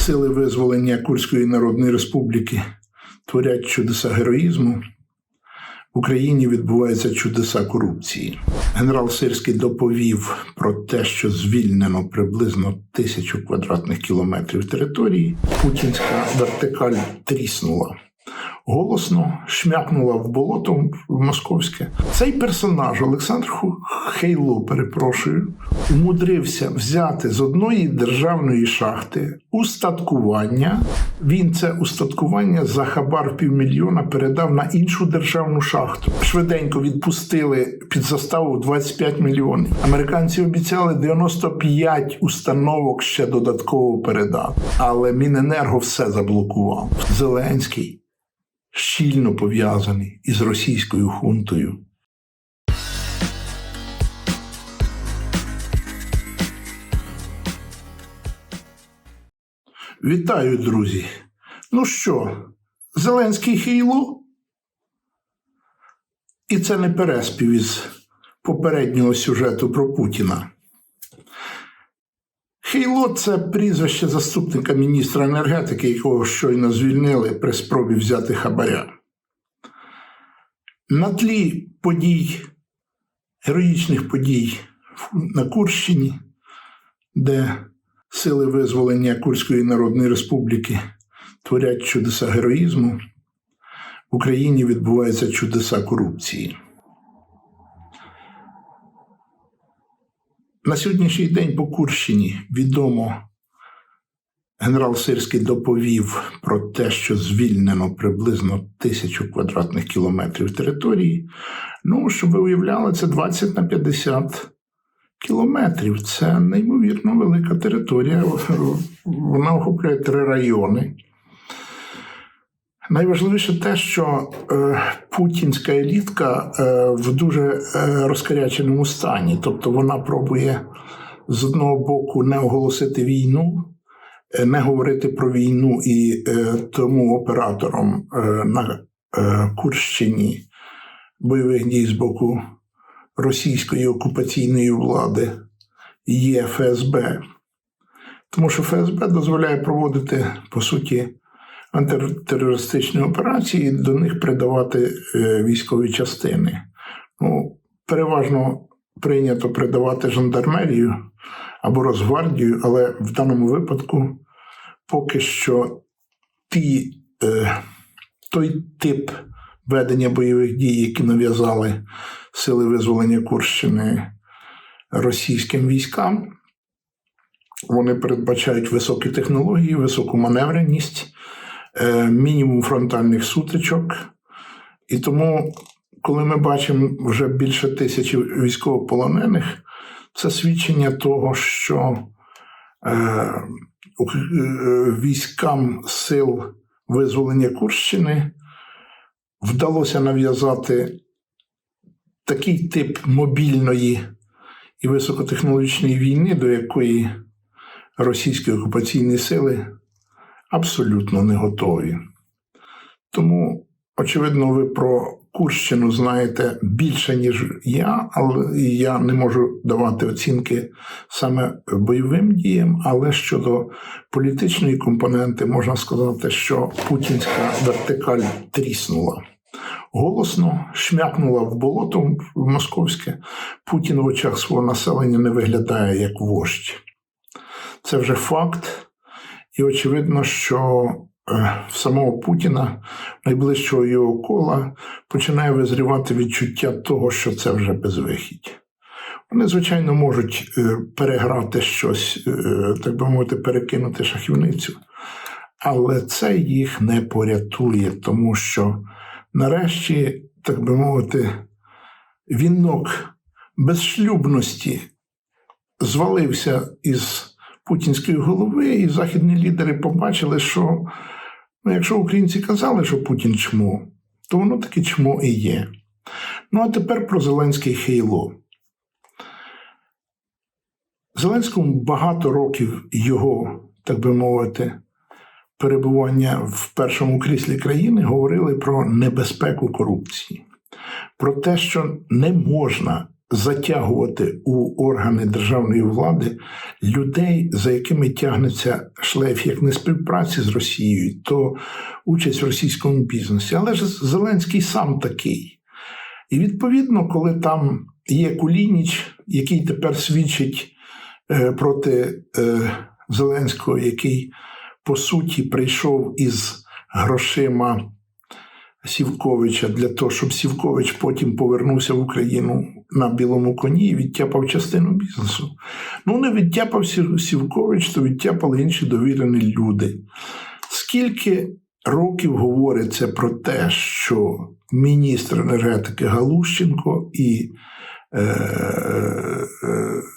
Сили визволення Курської Народної Республіки творять чудеса героїзму. В Україні відбуваються чудеса корупції. Генерал Сирський доповів про те, що звільнено приблизно тисячу квадратних кілометрів території. Путінська вертикаль тріснула. Голосно шмякнула в болото в московське. Цей персонаж Олександр Хейло, перепрошую, умудрився взяти з одної державної шахти устаткування. Він це устаткування за хабар півмільйона передав на іншу державну шахту. Швиденько відпустили під заставу 25 мільйонів. Американці обіцяли 95 установок ще додатково передати. Але Міненерго все заблокував. Зеленський щільно пов'язаний із російською хунтою. Вітаю, друзі. Ну що, Зеленський хейло? І це не переспів із попереднього сюжету про Путіна. Хейло це прізвище заступника міністра енергетики, якого щойно звільнили при спробі взяти хабаря. На тлі подій, героїчних подій на Курщині, де сили визволення Курської Народної Республіки творять чудеса героїзму, в Україні відбуваються чудеса корупції. На сьогоднішній день по Курщині відомо, генерал Сирський доповів про те, що звільнено приблизно тисячу квадратних кілометрів території. Ну, щоб ви уявляли, це 20 на 50 кілометрів. Це неймовірно велика територія. Вона охоплює три райони. Найважливіше те, що е, путінська елітка е, в дуже е, розкаряченому стані. Тобто вона пробує з одного боку не оголосити війну, е, не говорити про війну і е, тому оператором е, на е, Курщині бойових дій з боку російської окупаційної влади є ФСБ. Тому що ФСБ дозволяє проводити, по суті, антитерористичні операції, до них придавати е, військові частини. Ну, переважно прийнято придавати жандармерію або Росгвардію, але в даному випадку поки що ті, е, той тип ведення бойових дій, які нав'язали сили визволення Курщини російським військам, вони передбачають високі технології, високу маневреність, мінімум фронтальних сутичок. І тому, коли ми бачимо вже більше тисячі військовополонених, це свідчення того, що е, е, військам сил визволення Курщини вдалося нав'язати такий тип мобільної і високотехнологічної війни, до якої російські окупаційні сили абсолютно не готові. Тому, очевидно, ви про Курщину знаєте більше, ніж я, але я не можу давати оцінки саме бойовим діям. Але щодо політичної компоненти, можна сказати, що путінська вертикаль тріснула. Голосно шмякнула в болото в московське. Путін в очах свого населення не виглядає як вождь. Це вже факт. І очевидно, що е, самого Путіна, найближчого його кола, починає визрівати відчуття того, що це вже безвихідь. Вони, звичайно, можуть е, переграти щось, е, так би мовити, перекинути шахівницю, але це їх не порятує, тому що нарешті, так би мовити, вінок безшлюбності звалився із путінської голови, і західні лідери побачили, що ну, якщо українці казали, що Путін чмо, то воно таки чмо і є. Ну а тепер про Зеленський Хейло. Зеленському багато років його, так би мовити, перебування в першому кріслі країни говорили про небезпеку корупції, про те, що не можна затягувати у органи державної влади людей, за якими тягнеться шлейф як не співпраці з Росією, то участь в російському бізнесі. Але ж Зеленський сам такий. І відповідно, коли там є Кулініч, який тепер свідчить е, проти е, Зеленського, який по суті прийшов із грошима Сівковича для того, щоб Сівкович потім повернувся в Україну на білому коні і відтяпав частину бізнесу. Ну, не відтяпав Сів- Сівкович, то відтяпали інші довірені люди. Скільки років говориться про те, що міністр енергетики Галущенко і е, е,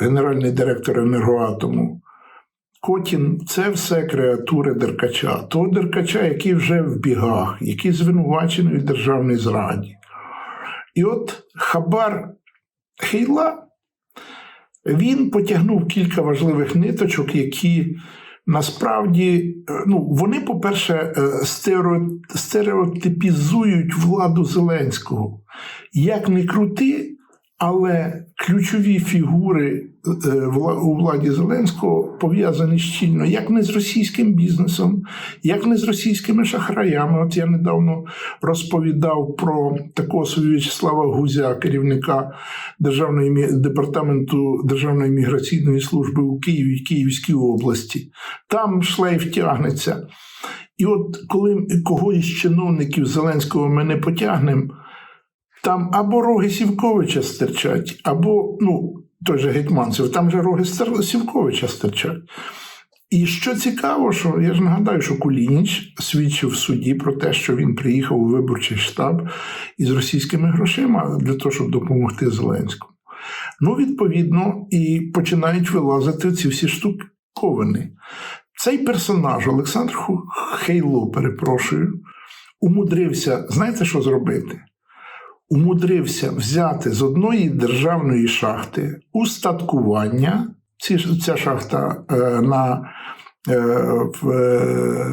генеральний директор енергоатому Котін це все креатури Деркача. Того Деркача, який вже в бігах, який звинувачений в державній зраді. І от Хабар Хейла він потягнув кілька важливих ниточок, які насправді, е, ну, вони, по-перше, е, стереотипізують владу Зеленського. Як не крути, але ключові фігури у владі Зеленського пов'язані щільно як не з російським бізнесом, як не з російськими шахраями. От я недавно розповідав про такого собі В'ячеслава Гузя, керівника Державної департаменту Державної міграційної служби у Києві Київській області. Там шлейф тягнеться. І от коли когось з чиновників Зеленського ми не потягнемо, там або роги Сівковича стирчать, або ну, той же Гетьманцев, там же роги Сівковича стирчать. І що цікаво, що я ж нагадаю, що Кулініч свідчив в суді про те, що він приїхав у виборчий штаб із російськими грошима для того, щоб допомогти Зеленському. Ну, відповідно, і починають вилазити ці всі штуковини. Цей персонаж, Олександр Хейло, перепрошую, умудрився, знаєте, що зробити? Умудрився взяти з одної державної шахти устаткування. Ці, ця шахта е, на е, в е,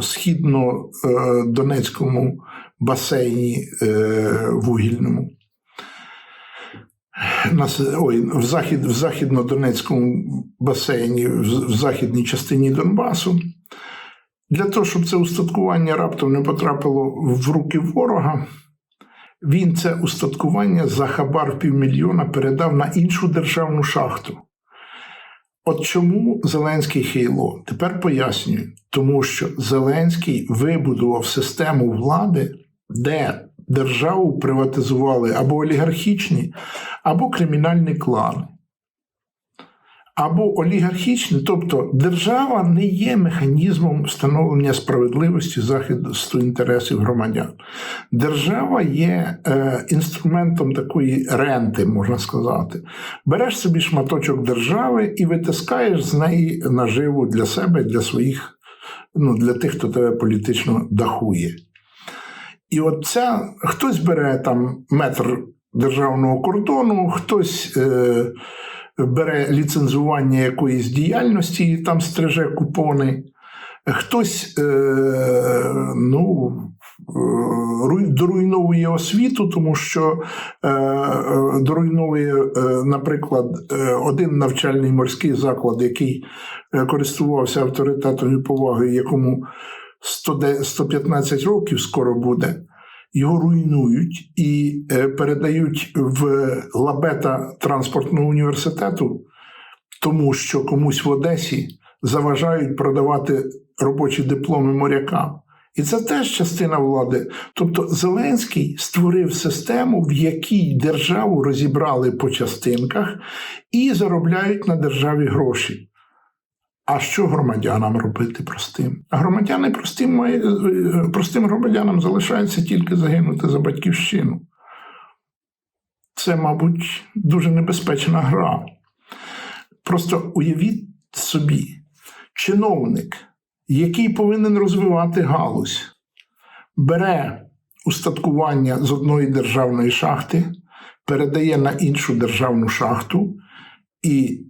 східно-донецькому басейні е, вугільному. На, ой, в, захід, в західно-донецькому басейні, в, в західній частині Донбасу. Для того, щоб це устаткування раптом не потрапило в руки ворога, він це устаткування за хабар півмільйона передав на іншу державну шахту. От чому Зеленський хейло? Тепер пояснюю. Тому що Зеленський вибудував систему влади, де державу приватизували або олігархічні, або кримінальні клани. Або олігархічні, тобто держава не є механізмом встановлення справедливості захисту інтересів громадян. Держава є е, інструментом такої ренти, можна сказати. Береш собі шматочок держави і витискаєш з неї наживу для себе, для своїх, ну, для тих, хто тебе політично дахує. І от ця хтось бере там метр державного кордону, хтось е, бере ліцензування якоїсь діяльності і там стриже купони, хтось е, ну, е, доруйновує освіту, тому що е, доруйновує, наприклад, один навчальний морський заклад, який користувався авторитетом і повагою, якому 100 де- 115 років скоро буде. Його руйнують і е, передають в лабета транспортного університету, тому що комусь в Одесі заважають продавати робочі дипломи морякам. І це теж частина влади. Тобто Зеленський створив систему, в якій державу розібрали по частинках і заробляють на державі гроші. А що громадянам робити простим? Громадяни простим, е, простим громадянам залишається тільки загинути за батьківщину. Це, мабуть, дуже небезпечна гра. Просто уявіть собі, чиновник, який повинен розвивати галузь, бере устаткування з одної державної шахти, передає на іншу державну шахту і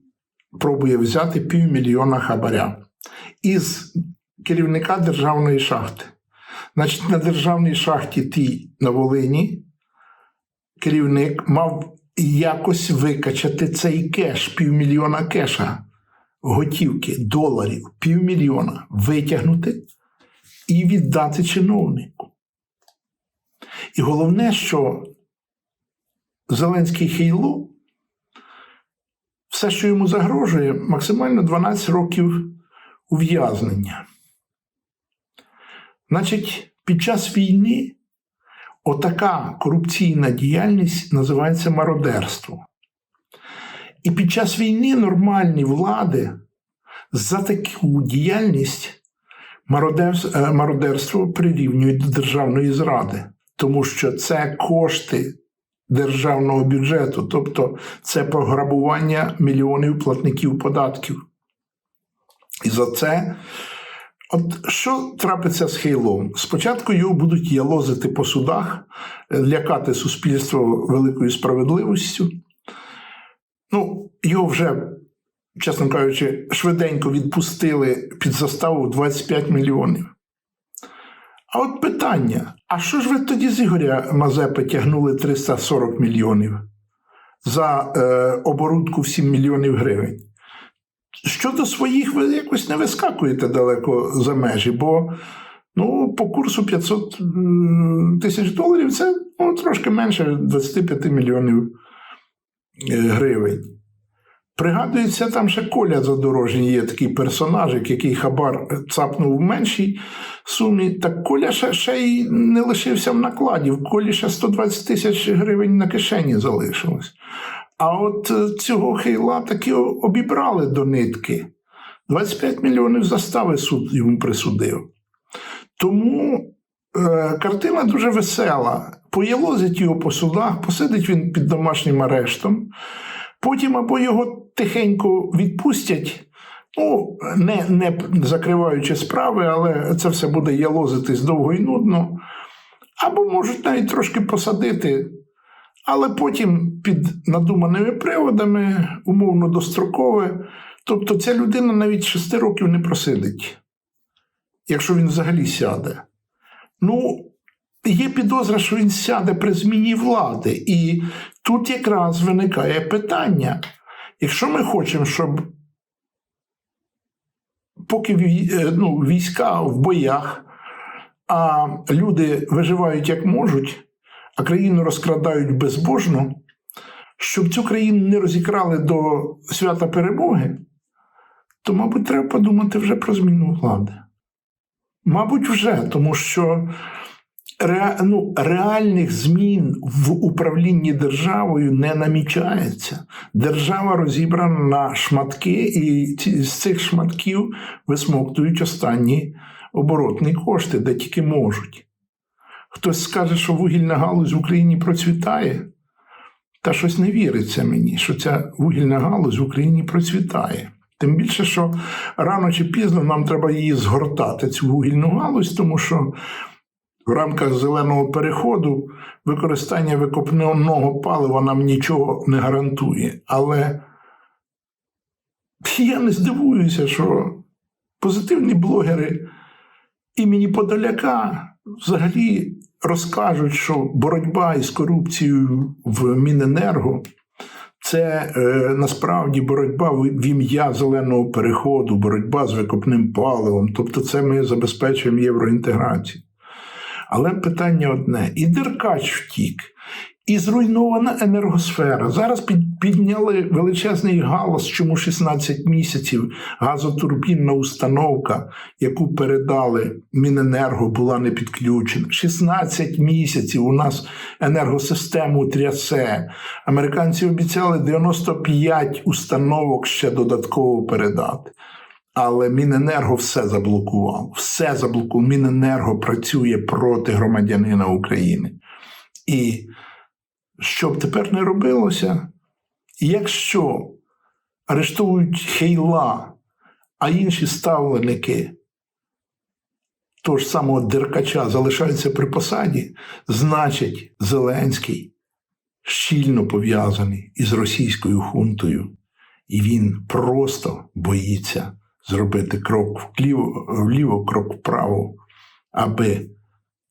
пробує взяти півмільйона хабаря із керівника державної шахти. Значить, на державній шахті тій на Волині керівник мав якось викачати цей кеш, півмільйона кеша, готівки, доларів, півмільйона витягнути і віддати чиновнику. І головне, що Зеленський Хейло, все, що йому загрожує, максимально 12 років ув'язнення. Значить, під час війни отака корупційна діяльність називається мародерство. І під час війни нормальні влади за таку діяльність е, мародерство прирівнюють до державної зради, тому що це кошти державного бюджету, тобто це пограбування мільйонів платників податків. І за це. От що трапиться з Хейлом? Спочатку його будуть ялозити по судах, е, лякати суспільство великою справедливістю. Ну, його вже, чесно кажучи, швиденько відпустили під заставу 25 мільйонів. А от питання: а що ж ви тоді з Ігоря Мазепи тягнули 340 мільйонів за е, оборудку в 7 мільйонів гривень? Щодо своїх, ви якось не вискакуєте далеко за межі, бо ну, по курсу 500 тисяч доларів це ну, трошки менше 25 мільйонів е, гривень. Пригадується, там ще Коля Задорожній є такий персонажик, який хабар цапнув в меншій сумі. Так Коля ще, ще й не лишився в накладі. В Колі ще 120 тисяч гривень на кишені залишилось. А от е, цього хейла таки обібрали до нитки. 25 мільйонів застави суд йому присудив. Тому е, картина дуже весела. Поєлозить його по судах, посидить він під домашнім арештом. Потім або його тихенько відпустять, ну, не, не закриваючи справи, але це все буде ялозитись довго і нудно. Або можуть навіть трошки посадити, але потім під надуманими приводами, умовно дострокове. Тобто ця людина навіть 6 років не просидить, якщо він взагалі сяде. Ну, є підозра, що він сяде при зміні влади. І тут якраз виникає питання: якщо ми хочемо, щоб поки е, ну, війська в боях, а люди виживають як можуть, а країну розкрадають безбожно, щоб цю країну не розікрали до свята перемоги, то, мабуть, треба подумати вже про зміну влади. Мабуть, вже, тому що ре, ну, реальних змін в управлінні державою не намічається. Держава розібрана на шматки, і ці, з цих шматків висмоктують останні оборотні кошти, де тільки можуть. Хтось скаже, що вугільна галузь в Україні процвітає, та щось не віриться мені, що ця вугільна галузь в Україні процвітає. Тим більше, що рано чи пізно нам треба її згортати, цю вугільну галузь, тому що в рамках зеленого переходу використання викопного палива нам нічого не гарантує. Але я не здивуюся, що позитивні блогери імені Подоляка взагалі розкажуть, що боротьба із корупцією в Міненерго це е, насправді боротьба в ім'я зеленого переходу, боротьба з викопним паливом. Тобто, це ми забезпечуємо євроінтеграцію. Але питання одне: і Деркач втік, і зруйнована енергосфера. Зараз під, підняли величезний галас, чому 16 місяців газотурбінна установка, яку передали Міненерго, була не підключена. 16 місяців у нас енергосистему трясе. Американці обіцяли 95 установок ще додатково передати. Але Міненерго все заблокував. Все заблокував. Міненерго працює проти громадянина України. І що б тепер не робилося, якщо арештують Хейла, а інші ставленики того ж самого Деркача залишаються при посаді, значить Зеленський щільно пов'язаний із російською хунтою, і він просто боїться зробити крок вліво, вліво крок вправо, аби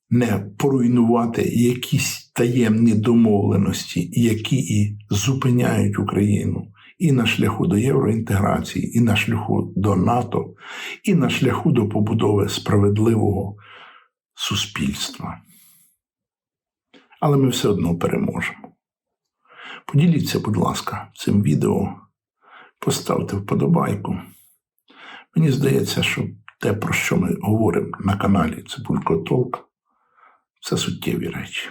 не поруйнувати якісь таємні домовленості, які і зупиняють Україну і на шляху до євроінтеграції, і на шляху до НАТО, і на шляху до побудови справедливого суспільства. Але ми все одно переможемо. Поділіться, будь ласка, цим відео, поставте вподобайку. Мені здається, що те, про що ми говоримо на каналі Цибулько Толк, це суттєві речі.